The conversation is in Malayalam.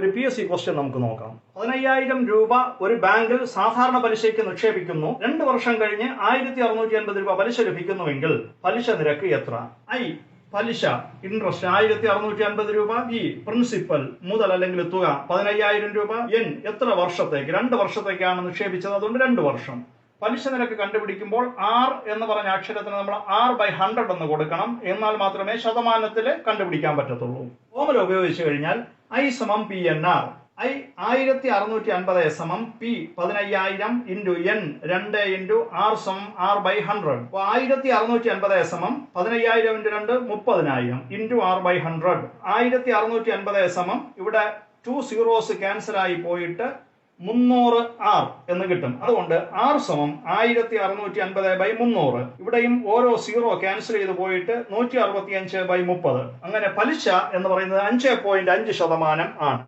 ഒരു പി എസ് സി ക്വസ്റ്റ്യൻ നമുക്ക് നോക്കാം. പതിനയ്യായിരം രൂപ ഒരു ബാങ്കിൽ സാധാരണ പലിശയ്ക്ക് നിക്ഷേപിക്കുന്നു. രണ്ട് വർഷം കഴിഞ്ഞ് ആയിരത്തി അറുന്നൂറ്റി അൻപത് രൂപ പലിശ ലഭിക്കുന്നുവെങ്കിൽ പലിശ നിരക്ക് എത്ര? ഐ പലിശ ഇൻട്രസ്റ്റ് ആയിരത്തി അറുന്നൂറ്റി അൻപത് രൂപ. ഇ പ്രിൻസിപ്പൽ മുതൽ അല്ലെങ്കിൽ തുക പതിനയ്യായിരം രൂപ. എൻ എത്ര വർഷത്തേക്ക്? രണ്ട് വർഷത്തേക്കാണ് നിക്ഷേപിച്ചത് അതുകൊണ്ട് രണ്ട് വർഷം. പലിശ നിരക്ക് കണ്ടുപിടിക്കുമ്പോൾ ആർ എന്ന് പറഞ്ഞ അക്ഷരത്തിന് നമ്മൾ ആർ ബൈ ഹൺഡ്രഡ് എന്ന് കൊടുക്കണം. എന്നാൽ മാത്രമേ ശതമാനത്തിൽ കണ്ടുപിടിക്കാൻ പറ്റത്തുള്ളൂ. ഫോമുല ഉപയോഗിച്ചു കഴിഞ്ഞാൽ ഐ സമം പി എൻ ആർ ഐ ആയിരത്തി അറുന്നൂറ്റി അൻപത് സമം പി പതിനയ്യായിരം ഇന്റു എൻ രണ്ട് ഇന്റു ആർ സമം ആർ ബൈ ഹൺഡ്രഡ് അപ്പോൾ ആയിരത്തി അറുന്നൂറ്റി അൻപത് സമം പതിനയ്യായിരം ഇന്റു രണ്ട് മുപ്പതിനായിരം ഇന്റു ആർ ബൈ ഹൺഡ്രഡ് ആയിരത്തി അറുന്നൂറ്റി അൻപത് സമം ഇവിടെ ടു സീറോസ് ക്യാൻസൽ ആയി പോയിട്ട് മുന്നൂറ് ആർ എന്ന് കിട്ടും. അതുകൊണ്ട് ആർ സമം ആയിരത്തി അറുന്നൂറ്റി അൻപത് ബൈ മുന്നൂറ്. ഇവിടെയും ഓരോ സീറോ ക്യാൻസൽ ചെയ്ത് പോയിട്ട് നൂറ്റി അറുപത്തി അഞ്ച് ബൈ മുപ്പത്. അങ്ങനെ പലിശ എന്ന് പറയുന്നത് അഞ്ച് പോയിന്റ് അഞ്ച് ശതമാനം ആണ്.